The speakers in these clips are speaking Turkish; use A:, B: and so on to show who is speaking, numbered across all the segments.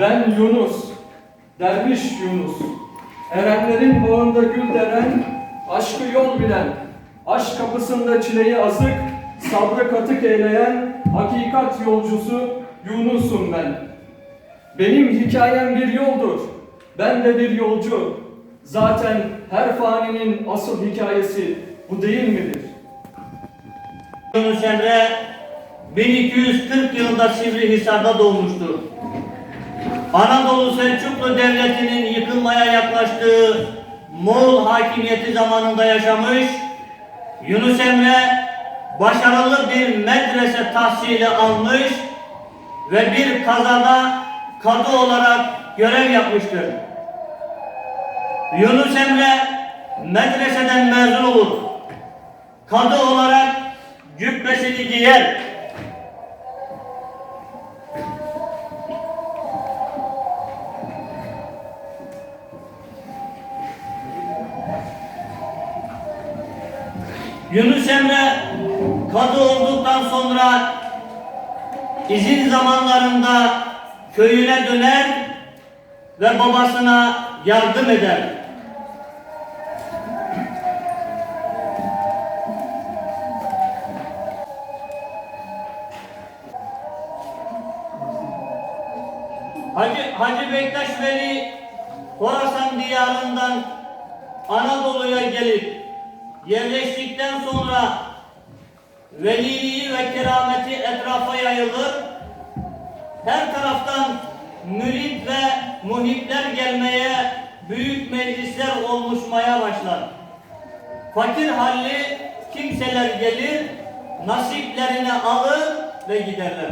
A: Ben Yunus, derviş Yunus. Erenlerin bağında gül deren, aşkı yol bilen, aşk kapısında çileyi azık, sabrı katık eyleyen, hakikat yolcusu Yunus'um ben. Benim hikayem bir yoldur, ben de bir yolcu. Zaten her faninin asıl hikayesi bu değil midir?
B: Yunus Emre 1240 yılında Sivrihisar'da doğmuştur. Anadolu Selçuklu Devleti'nin yıkılmaya yaklaştığı Moğol hakimiyeti zamanında yaşamış, Yunus Emre başarılı bir medrese tahsili almış ve bir kazada kadı olarak görev yapmıştır. Yunus Emre medreseden mezun olur. Kadı olarak cübbesini giyer. Yunus Emre kadı olduktan sonra izin zamanlarında köyüne döner ve babasına yardım eder. Hacı, Hacı Bektaş Veli Horasan diyarından Anadolu'ya gelip yerleştikten sonra veliliği ve kerameti etrafa yayılır. Her taraftan mürit ve muhipler gelmeye, büyük meclisler oluşmaya başlar. Fakir halli kimseler gelir, nasiplerini alır ve giderler.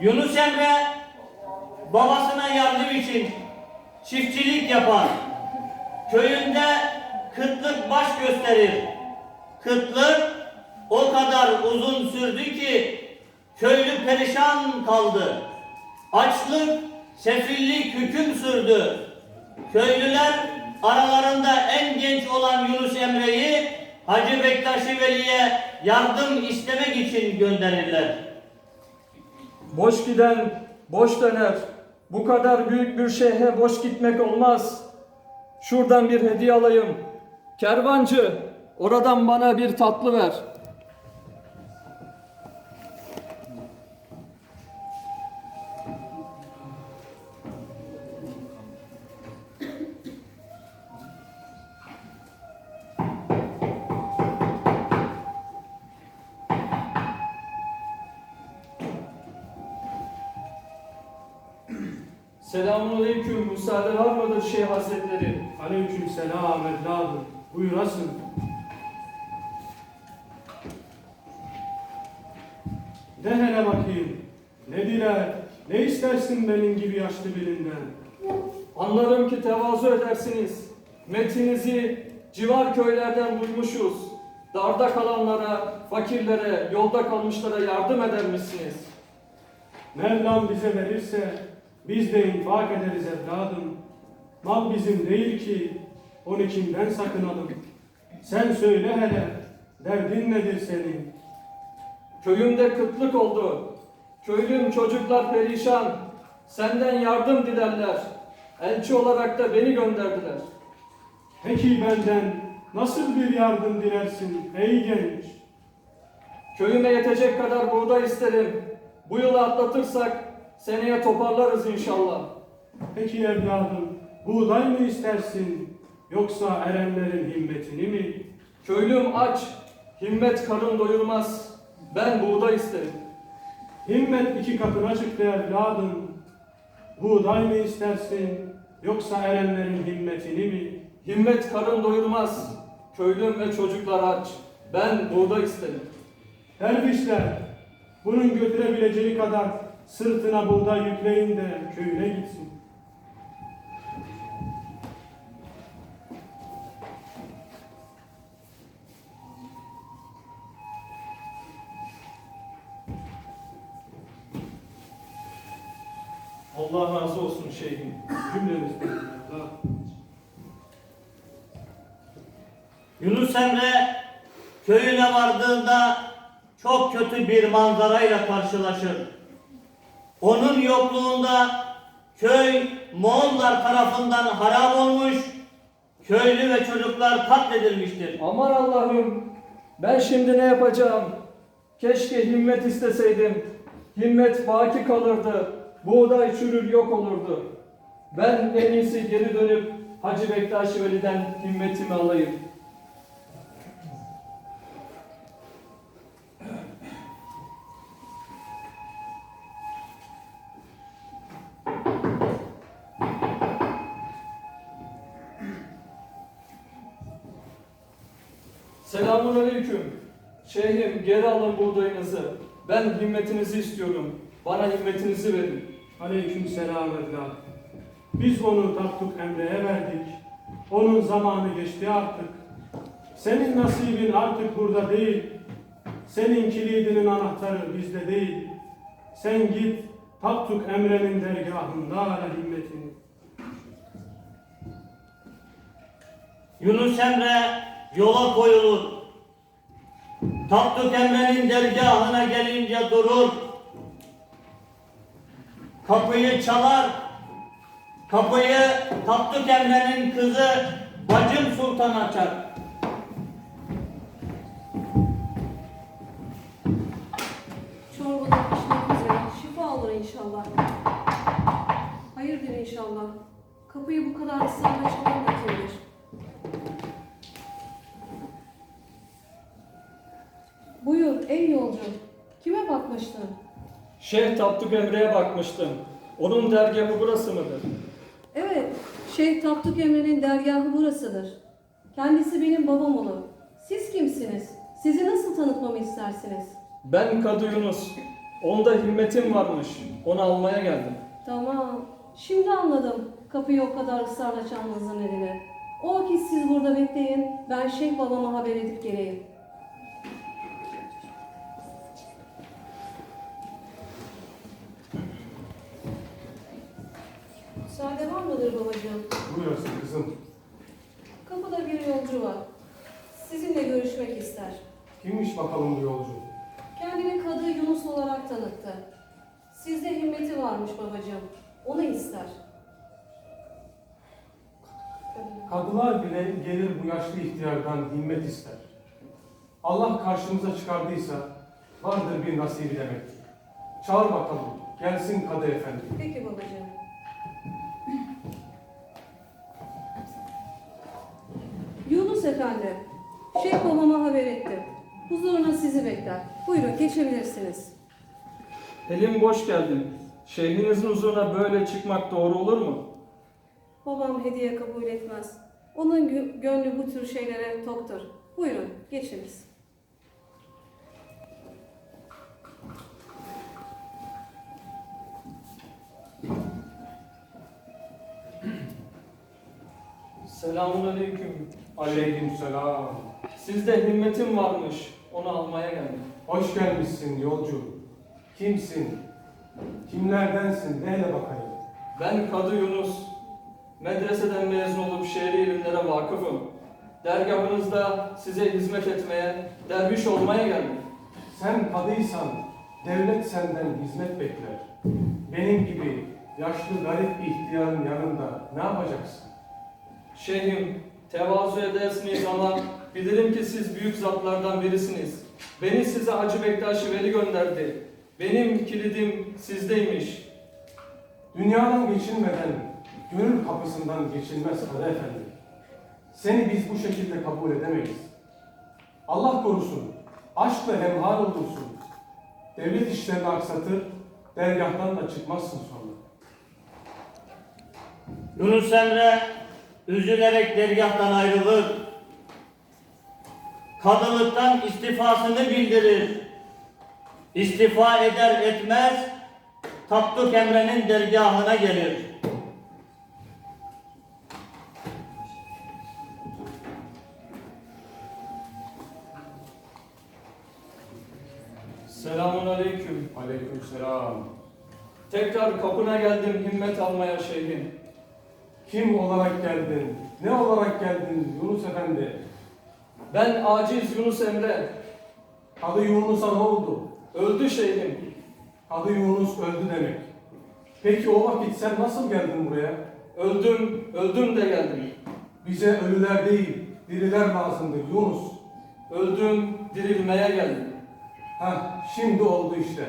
B: Yunus Emre babasına yardım için çiftçilik yapar. Köyünde kıtlık baş gösterir. Kıtlık o kadar uzun sürdü ki köylü perişan kaldı. Açlık, sefillik hüküm sürdü. Köylüler aralarında en genç olan Yunus Emre'yi Hacı Bektaşi Veli'ye yardım istemek için gönderirler.
A: Boş giden boş döner. Bu kadar büyük bir şeyhe boş gitmek olmaz. Şuradan bir hediye alayım. Kervancı, oradan bana bir tatlı ver. Selamun aleyküm. Müsaade var mıdır Şeyh Hazretleri?
C: Aleyküm selam evladım. Buyurasın. De hele bakayım. Ne diler, ne istersin benim gibi yaşlı birinden?
A: Anlarım ki tevazu edersiniz. Metinizi civar köylerden duymuşuz. Darda kalanlara, fakirlere, yolda kalmışlara yardım eder misiniz?
C: Mevlam bize verirse biz de infak ederiz evladım. Mal bizim değil ki onu kimden sakınalım? Sen söyle hele, derdin nedir senin?
A: Köyümde kıtlık oldu. Köylüm çocuklar perişan. Senden yardım dilerler. Elçi olarak da beni gönderdiler.
C: Peki benden nasıl bir yardım dilersin ey genç?
A: Köyüme yetecek kadar buğday isterim. Bu yılı atlatırsak seneye toparlarız inşallah.
C: Peki evladım, buğday mı istersin yoksa erenlerin himmetini mi?
A: Köylüm aç, himmet karın doyurmaz. Ben buğday isterim.
C: Himmet iki katına çıktı evladım. Buğday mı istersin yoksa erenlerin himmetini mi?
A: Himmet karın doyurmaz. Köylüm ve çocuklar aç. Ben buğday isterim.
C: Dervişler, bunun götürebileceği kadar sırtına buğday yükleyin de köyüne gitsin.
A: Allah razı olsun şeyhim.
C: Cümlemizden evladım.
B: Yunus Emre köyüne vardığında çok kötü bir manzarayla karşılaşır. Onun yokluğunda köy Moğollar tarafından harap olmuş, köylü ve çocuklar katledilmiştir.
A: Aman Allah'ım ben şimdi ne yapacağım? Keşke himmet isteseydim. Himmet baki kalırdı. Buğday çürür yok olurdu. Ben en iyisi geri dönüp Hacı Bektaş Veli'den himmetimi alayım. Selamun aleyküm. Şeyhim geri alın buğdayınızı. Ben himmetinizi istiyorum. Bana himmetinizi verin.
D: Aleyküm selam evlat. Biz onu taktuk Emre'ye verdik. Onun zamanı geçti artık. Senin nasibin artık burada değil. Senin kilidinin anahtarı bizde değil. Sen git taktuk Emre'nin dergahında ara himmetini.
B: Yunus Emre yola koyulur. Tapduk Emre'nin dergahına gelince durur. Kapıyı çalar. Kapıyı Tapduk Emre'nin kızı Bacım Sultan açar.
E: Çorbalar pişmek üzere. Şifa olur inşallah. Hayırdır inşallah. Kapıyı bu kadar ısrarla çalan da kimdir? Buyur ey yolcu. Kime bakmıştın?
A: Şeyh Tapduk Emre'ye bakmıştım. Onun dergahı burası mıdır?
E: Evet, Şeyh Tapduk Emre'nin dergahı burasıdır. Kendisi benim babam olur. Siz kimsiniz? Sizi nasıl tanıtmamı istersiniz?
A: Ben Kadı Yunus. Onda himmetim varmış. Onu almaya geldim.
E: Tamam. Şimdi anladım kapıyı o kadar ısrarla çalmanızın nedeni. O vakit siz burada bekleyin. Ben Şeyh babama haber edip geleyim. Müsaade var mıdır babacığım?
D: Buyursun kızım.
E: Kapıda bir yolcu var. Sizinle görüşmek ister.
D: Kimmiş bakalım bu yolcu?
E: Kendini Kadı Yunus olarak tanıttı. Sizde himmeti varmış babacığım. Onu ister.
D: Kadılar bile gelir bu yaşlı ihtiyardan himmet ister. Allah karşımıza çıkardıysa vardır bir nasibi demek. Çağır bakalım, gelsin Kadı Efendi.
E: Peki babacığım. Şeyh babama haber ettim. Huzuruna sizi bekler. Buyurun geçebilirsiniz.
A: Elim boş geldim. Şeyhinizin huzuruna böyle çıkmak doğru olur mu?
E: Babam hediye kabul etmez. Onun gö- gönlü bu tür şeylere toktur. Buyurun geçiniz.
A: Selamun aleyküm.
D: Aleykümselam.
A: Sizde himmetim varmış. Onu almaya geldim.
D: Hoş gelmişsin yolcu. Kimsin? Kimlerdensin? De hele bakayım.
A: Ben Kadı Yunus. Medreseden mezun olup şehri ilimlere vakıfım. Dergahınızda size hizmet etmeye, derviş olmaya geldim.
D: Sen kadıysan devlet senden hizmet bekler. Benim gibi yaşlı garip ihtiyarın yanında ne yapacaksın?
A: Şeyhim, tevazu edersiniz ama bilirim ki siz büyük zatlardan birisiniz. Beni size Hacı Bektaş Veli gönderdi. Benim kilidim sizdeymiş.
D: Dünyadan geçilmeden gönül kapısından geçilmez Kadı Efendi. Seni biz bu şekilde kabul edemeyiz. Allah korusun, aşkla hemhal olursun. Devlet işlerini aksatır, dergahtan da çıkmazsın sonra.
B: Yunus Emre üzülerek dergahtan ayrılır. Kadılıktan istifasını bildirir. İstifa eder etmez Tapduk Emre'nin dergahına gelir.
A: Selamun aleyküm.
D: Aleykümselam.
A: Tekrar kapına geldim himmet almaya şeyhim.
D: Kim olarak geldin? Ne olarak geldin Yunus Efendi?
A: Ben aciz Yunus Emre.
D: Adı Yunus'a ne oldu?
A: Öldü şeyhim.
D: Adı Yunus öldü demek. Peki o vakit sen nasıl geldin buraya?
A: Öldüm, öldüm de geldim.
D: Bize ölüler değil, diriler lazımdır Yunus.
A: Öldüm, dirilmeye geldim.
D: Ha, şimdi oldu işte.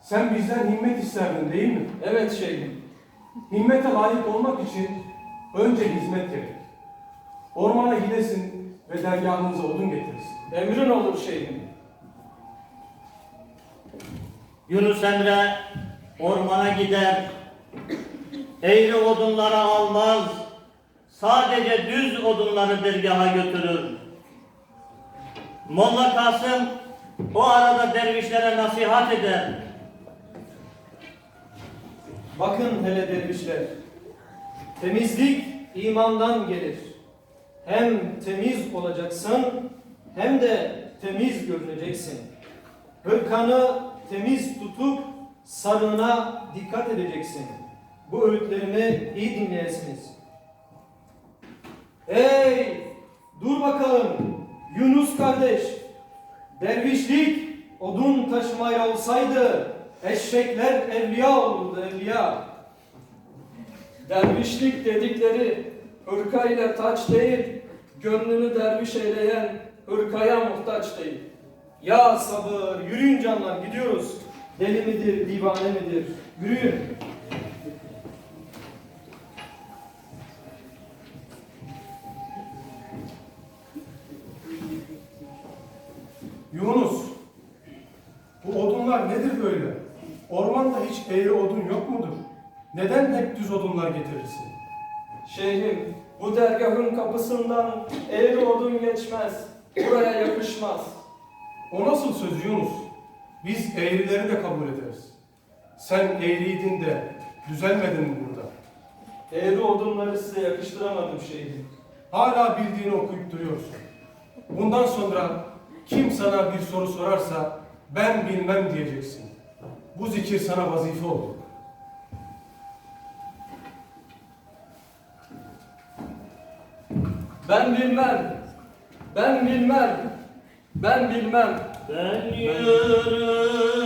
D: Sen bizden himmet isterdin değil mi?
A: Evet şeyhim.
D: Himmete layık olmak için önce hizmet gerek. Ormana gidesin ve dergahımıza odun getirirsin.
A: Emrin olur şeyhim.
B: Yunus Emre ormana gider. Eğri odunları almaz. Sadece düz odunları dergaha götürür. Molla Kasım o arada dervişlere nasihat eder.
A: Bakın hele dervişler. Temizlik imandan gelir. Hem temiz olacaksın hem de temiz görüneceksin. Hırkanı temiz tutup sarığına dikkat edeceksin. Bu öğütlerimi iyi dinleyesiniz. Ey dur bakalım Yunus kardeş. Dervişlik odun taşımaya olsaydı eşekler evliya olurdu evliya. Dervişlik dedikleri hırka taç değil, gönlünü derviş eyleyen hırkaya muhtaç değil. Ya sabır, yürüyün canlar gidiyoruz. Deli midir, divane midir? Yürüyün.
D: Neden hep düz odunlar getirirsin?
A: Şeyhim, bu dergahın kapısından eğri odun geçmez. Buraya yakışmaz.
D: O nasıl söz Yunus? Biz eğrileri de kabul ederiz. Sen eğriydin de düzelmedin mi burada?
A: Eğri odunları size yakıştıramadım şeyhim.
D: Hala bildiğini okuyup duruyorsun. Bundan sonra kim sana bir soru sorarsa ben bilmem diyeceksin. Bu zikir sana vazife oldu.
A: Ben bilmem. Ben bilmem. Ben bilmem.
B: Ben yürürüm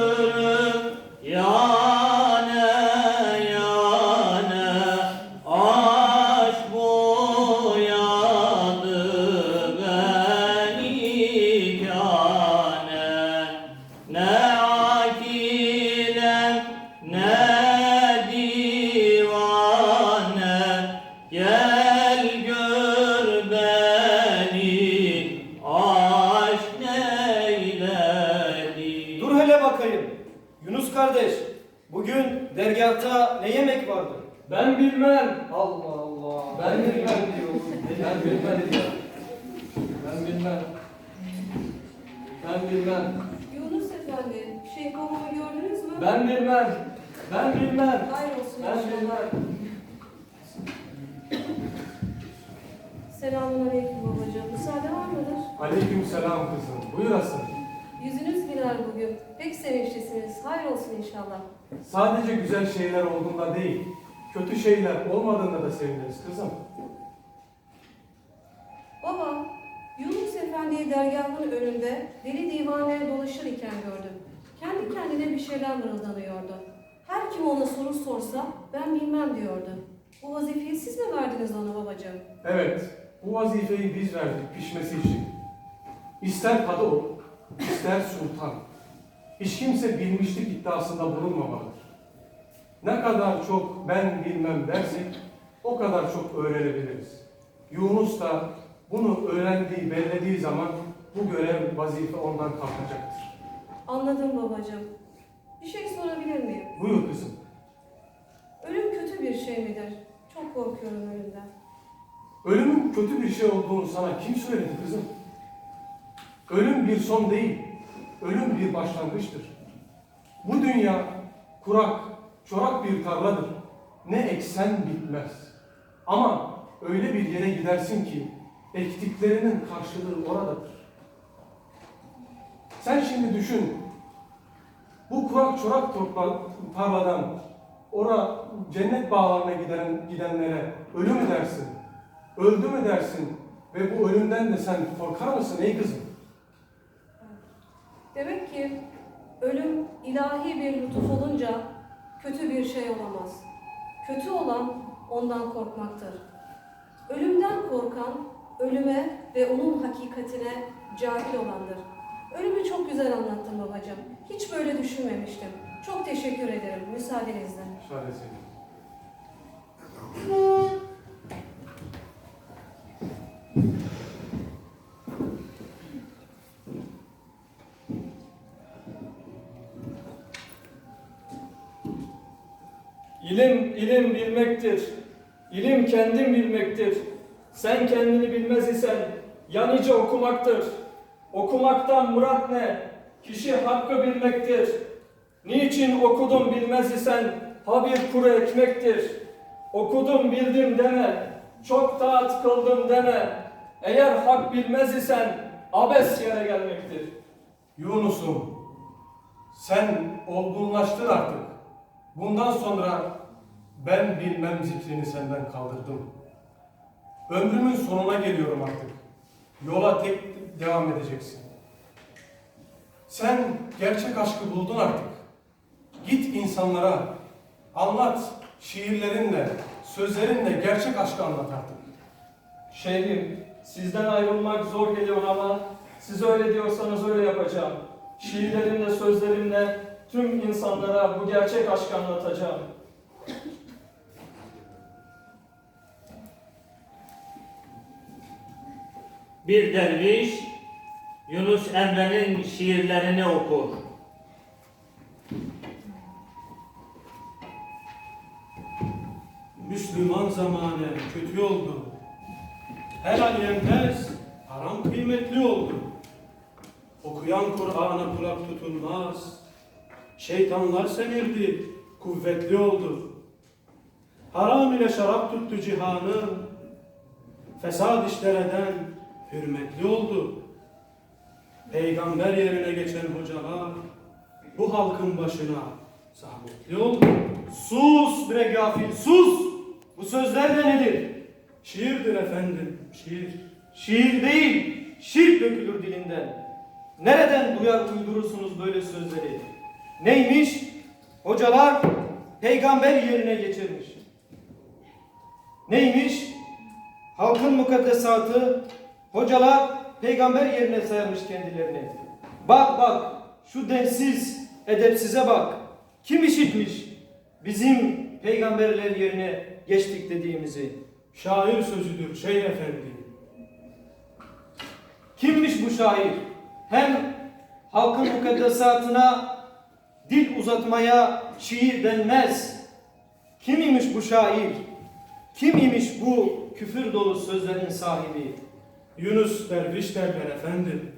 B: yane
A: bugün dergahta ne yemek vardı? Ben bilmem. Allah Allah. Ben bilmem diyor. Ben bilmem diyor. Ben bilmem. Ben bilmem.
E: Yunus Efendi, Şeyh babamı gördünüz mü?
A: Ben bilmem. Ben bilmem.
E: Hayır olsun
A: Ben
E: inşallah.
A: bilmem.
E: Selamun aleyküm babacığım. Müsaade var mıdır?
D: Aleyküm selam kızım. Buyurasın.
E: Yüzünüz güler bugün. Pek sevinçlisiniz. Hayır olsun inşallah.
D: Sadece güzel şeyler olduğunda değil, kötü şeyler olmadığında da seviniriz kızım.
E: Baba, Yunus Efendi'yi dergahın önünde deli divane dolaşır iken gördüm. Kendi kendine bir şeyler mırıldanıyordu. Her kim ona soru sorsa ben bilmem diyordu. Bu vazifeyi siz mi verdiniz ona babacığım?
D: Evet, bu vazifeyi biz verdik pişmesi için. İster kadı ol, ister sultan. Hiç kimse bilmişlik iddiasında bulunmamalıdır. Ne kadar çok ben bilmem dersek, o kadar çok öğrenebiliriz. Yunus da bunu öğrendiği, bellediği zaman bu görev, vazife ondan kalkacaktır.
E: Anladım babacığım. Bir şey sorabilir miyim?
D: Buyur kızım.
E: Ölüm kötü bir şey midir? Çok korkuyorum ölümden.
D: Ölümün kötü bir şey olduğunu sana kim söyledi kızım? Ölüm bir son değil, ölüm bir başlangıçtır. Bu dünya kurak, çorak bir tarladır. Ne eksen bitmez. Ama öyle bir yere gidersin ki ektiklerinin karşılığı oradadır. Sen şimdi düşün. Bu kurak çorak topla- tarladan ora cennet bağlarına giden, gidenlere ölü mü dersin? Öldü mü dersin? Ve bu ölümden de sen korkar mısın ey kızım?
E: Ölüm ilahi bir lütuf olunca kötü bir şey olamaz. Kötü olan ondan korkmaktır. Ölümden korkan ölüme ve onun hakikatine cahil olandır. Ölümü çok güzel anlattın babacığım. Hiç böyle düşünmemiştim. Çok teşekkür ederim müsaadenizle.
C: Müsaade
A: İlim, ilim bilmektir. İlim kendin bilmektir. Sen kendini bilmez isen yanice okumaktır. Okumaktan murat ne? Kişi hakkı bilmektir. Niçin okudum bilmez isen ha bir kuru ekmektir. Okudum bildim deme, çok taat kıldım deme. Eğer hak bilmez isen abes yere gelmektir.
D: Yunus'um, sen olgunlaştın artık. Bundan sonra ben bilmem zikrini senden kaldırdım. Ömrümün sonuna geliyorum artık. Yola tek devam edeceksin. Sen gerçek aşkı buldun artık. Git insanlara, anlat şiirlerinle, sözlerinle gerçek aşkı anlat artık.
A: Şeyhim, sizden ayrılmak zor geliyor ama siz öyle diyorsanız öyle yapacağım. Şiirlerimle, sözlerimle tüm insanlara bu gerçek aşkı anlatacağım.
B: Bir derviş Yunus Emre'nin şiirlerini okur.
C: Müslüman zamanı kötü oldu. Helal yenmez, haram kıymetli oldu. Okuyan Kur'an'a kulak tutulmaz. Şeytanlar semirdi, kuvvetli oldu. Haram ile şarap tuttu cihanı. Fesad işler eden hürmetli oldu. Peygamber yerine geçen hocalar bu halkın başına zahmetli oldu.
F: Sus bre gafil sus! Bu sözler de nedir?
C: Şiirdir efendim, şiir.
F: Şiir değil, şirk dökülür dilinden. Nereden duyar uydurursunuz böyle sözleri? Neymiş? Hocalar peygamber yerine geçirmiş. Neymiş? Halkın mukaddesatı hocalar peygamber yerine sayarmış kendilerini. Bak bak şu densiz, edepsize bak. Kim işitmiş bizim peygamberler yerine geçtik dediğimizi?
C: Şair sözüdür şey efendi.
F: Kimmiş bu şair? Hem halkın mukaddesatına dil uzatmaya şiir denmez. Kim imiş bu şair? Kim imiş bu küfür dolu sözlerin sahibi?
C: Yunus derviş derler efendim.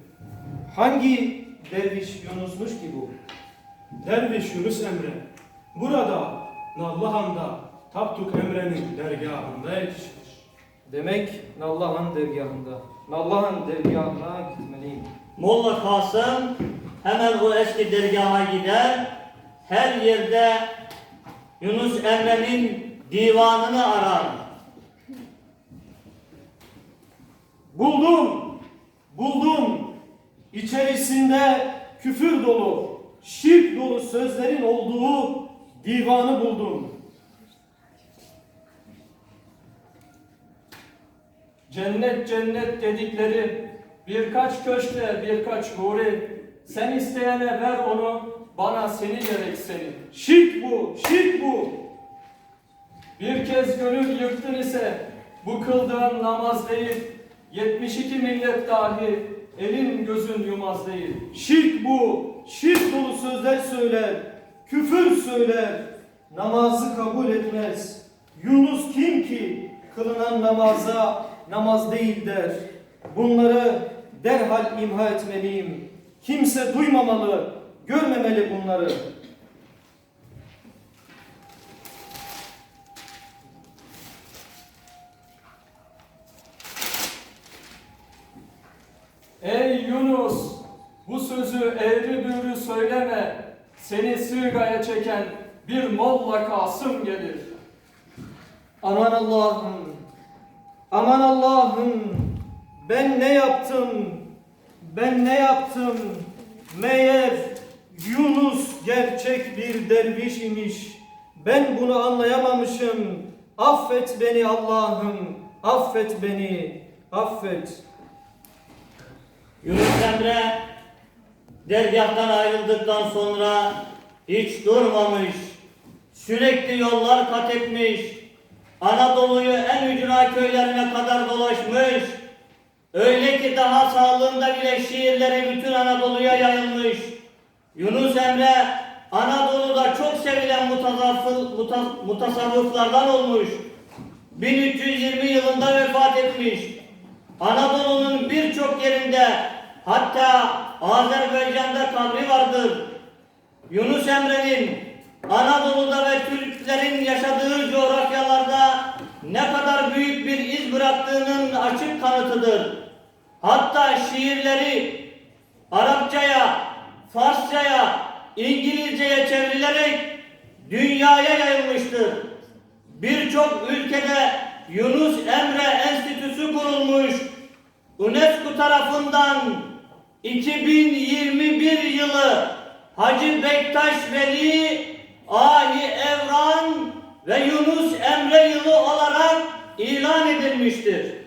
F: Hangi derviş Yunus'muş ki bu?
C: Derviş Yunus Emre. Burada Nallıhan'da Tapduk Emre'nin dergahında yetişmiş.
F: Demek Nallıhan dergahında. Nallıhan dergahına gitmeliyim.
B: Molla Kasım hemen o eski dergaha gider. Her yerde Yunus Emre'nin divanını arar.
F: Buldum, buldum. İçerisinde küfür dolu, şirk dolu sözlerin olduğu divanı buldum.
A: Cennet cennet dedikleri birkaç köşkle birkaç huri. Sen isteyene ver onu, bana seni gerek seni.
F: Şirk bu, şirk bu.
A: Bir kez gönül yıktın ise bu kıldığın namaz değil. 72 millet dahi elin gözün yumaz değil.
F: Şirk bu, şirk dolu sözler söyler, küfür söyler, namazı kabul etmez. Yunus kim ki kılınan namaza namaz değil der. Bunları derhal imha etmeliyim. Kimse duymamalı, görmemeli bunları.
A: Ey Yunus! Bu sözü eğri büğrü söyleme. Seni sığgaya çeken bir Molla Kasım gelir.
F: Aman Allah'ım, aman Allah'ım, ben ne yaptım, ben ne yaptım, meğer Yunus gerçek bir derviş imiş. Ben bunu anlayamamışım. Affet beni Allah'ım. Affet beni. Affet.
B: Yunus Emre dergahtan ayrıldıktan sonra hiç durmamış. Sürekli yollar kat etmiş. Anadolu'yu en ücra köylerine kadar dolaşmış. Öyle ki daha sağlığında bile şiirleri bütün Anadolu'ya yayılmış. Yunus Emre Anadolu'da çok sevilen mutasavvıflardan olmuş. 1320 yılında vefat etmiş. Anadolu'nun birçok yerinde hatta Azerbaycan'da kabri vardır. Yunus Emre'nin Anadolu'da ve Türklerin yaşadığı coğrafyalarda ne kadar büyük bir iz bıraktığının açık kanıtıdır. Hatta şiirleri Arapçaya, Farsçaya, İngilizceye çevrilerek dünyaya yayılmıştır. Birçok ülkede Yunus Emre Enstitüsü kurulmuş. UNESCO tarafından 2021 yılı Hacı Bektaş Veli Ahi Evran ve Yunus Emre yılı olarak ilan edilmiştir.